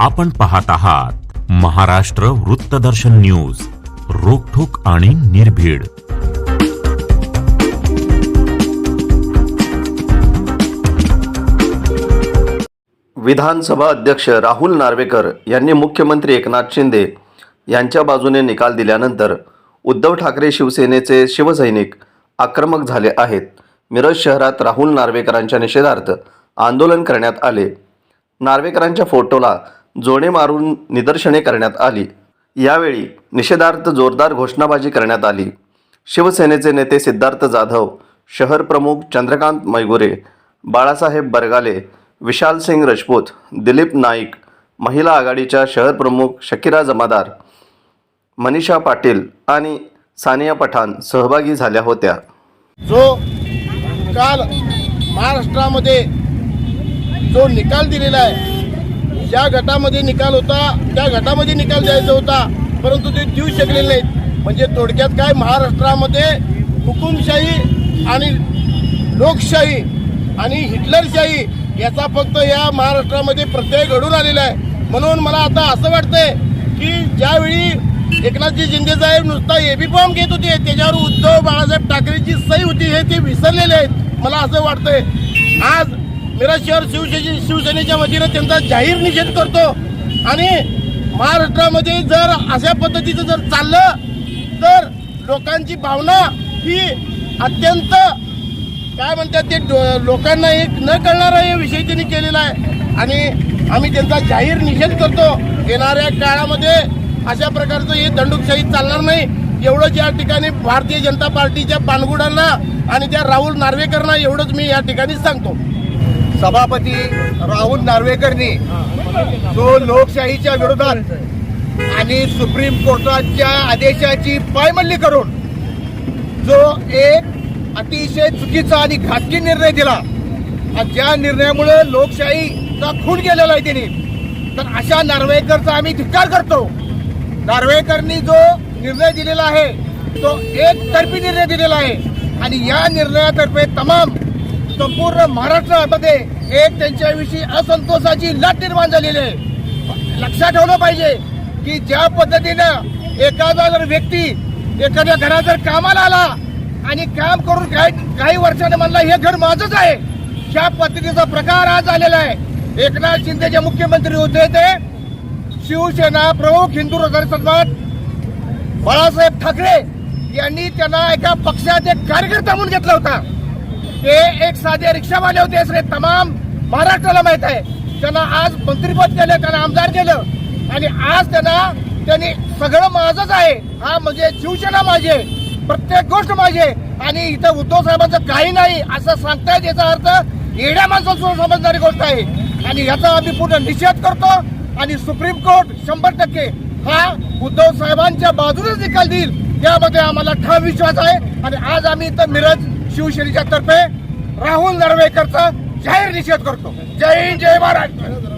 आपण पाहत आहात महाराष्ट्र वृत्तदर्शन न्यूज रोखोक आणि निर्भीड. विधानसभा अध्यक्ष राहुल नार्वेकर यांनी मुख्यमंत्री एकनाथ शिंदे यांच्या बाजूने निकाल दिल्यानंतर उद्धव ठाकरे शिवसेनेचे शिवसैनिक आक्रमक झाले आहेत. मिरज शहरात राहुल नार्वेकरांच्या निषेधार्थ आंदोलन करण्यात आले. नार्वेकरांच्या फोटोला जोडे मारून निदर्शने करण्यात आली. यावेळी निषेधार्थ जोरदार घोषणाबाजी करण्यात आली. शिवसेनेचे नेते सिद्धार्थ जाधव शहर प्रमुख चंद्रकांत मैगुरे बाळासाहेब बरगाले विशाल सिंग राजपूत दिलीप नाईक महिला आघाडीच्या शहर प्रमुख शकिरा जमादार मनीषा पाटील आणि सानिया पठाण सहभागी झाल्या होत्या. जो काल महाराष्ट्रामध्ये जो निकाल दिलेला आहे ज्या गटामध्ये निकाल होता त्या गटामध्ये निकाल द्यायचा होता परंतु ते देऊ शकले नाहीत. म्हणजे थोडक्यात काय महाराष्ट्रामध्ये हुकुमशाही आणि लोकशाही आणि हिटलरशाही याचा फक्त या महाराष्ट्रामध्ये प्रत्यय घडून आलेला आहे. म्हणून मला आता असं वाटतंय की ज्यावेळी एकनाथजी शिंदे साहेब नुसता एबी फॉर्म घेत होते त्याच्यावर उद्धव बाळासाहेब ठाकरेची सही होती हे ते विसरलेले आहेत. मला असं वाटतंय. आज मिरज शहर शिवसेने शिवसेनेच्या वतीनं त्यांचा जाहीर निषेध करतो. आणि महाराष्ट्रामध्ये जर अशा पद्धतीचं जर चाललं तर लोकांची भावना ही अत्यंत काय म्हणतात ते डो- लोकांना एक न कळणारा हे विषय त्यांनी केलेला आहे. आणि आम्ही त्यांचा जाहीर निषेध करतो. येणाऱ्या काळामध्ये अशा प्रकारचं हे दंडुकशाही चालणार नाही. एवढंच या ठिकाणी भारतीय जनता पार्टीच्या पानगुडांना आणि त्या राहुल नार्वेकरांना एवढंच मी या ठिकाणी सांगतो. सभापती राहुल नार्वेकरनी जो लोकशाहीच्या विरोधात आणि सुप्रीम कोर्टाच्या आदेशाची पायमल्ली करून जो एक अतिशय चुकीचा आणि घातकी निर्णय दिला. आणि ज्या निर्णयामुळे लोकशाहीचा खून केलेला आहे त्यांनी तर अशा नार्वेकरचा आम्ही धिक्कार करतो. नार्वेकरनी जो निर्णय दिलेला आहे तो एकतर्फी निर्णय दिलेला आहे. आणि या निर्णयातर्फे तमाम संपूर्ण महाराष्ट्रामध्ये एक त्यांच्याविषयी असंतोषाची लाट निर्माण झालेली आहे. लक्षात ठेवलं पाहिजे की ज्या पद्धतीनं एखादा जर व्यक्ती एखाद्या घरात जर कामाला आला आणि काम करून काही काही वर्षाने म्हणला हे घर माझंच आहे ह्या पद्धतीचा प्रकार आज झालेला आहे. एकनाथ शिंदे जे मुख्यमंत्री होते ते शिवसेना प्रमुख हिंदू सन्मान बाळासाहेब ठाकरे यांनी त्यांना एका पक्षात एक कार्यकर्ता म्हणून घेतला होता. ते एक साधे रिक्षावाले होते असं तमाम महाराष्ट्राला माहीत आहे. त्यांना आज मंत्रीपद केलं त्यांना आमदार केलं. आणि आज त्यांना त्यांनी सगळं माझंच आहे. हा म्हणजे शिवसेना माझी आहे. प्रत्येक गोष्ट माझी आहे. आणि इथं उद्धव साहेबांचं काही नाही असं सांगतायत याचा अर्थ येड्या माणसाला समजणारी गोष्ट आहे. आणि याचा आम्ही पूर्ण निषेध करतो. आणि सुप्रीम कोर्ट शंभर टक्के हा उद्धव साहेबांच्या बाजूनच निकाल देईल. यामध्ये आम्हाला ठाम विश्वास आहे. आणि आज आम्ही इथं मिरज शिवसेनेच्या तर्फे राहुल दरवेकरचा जाहीर निषेध करतो. जय हिंद जय महाराष्ट्र.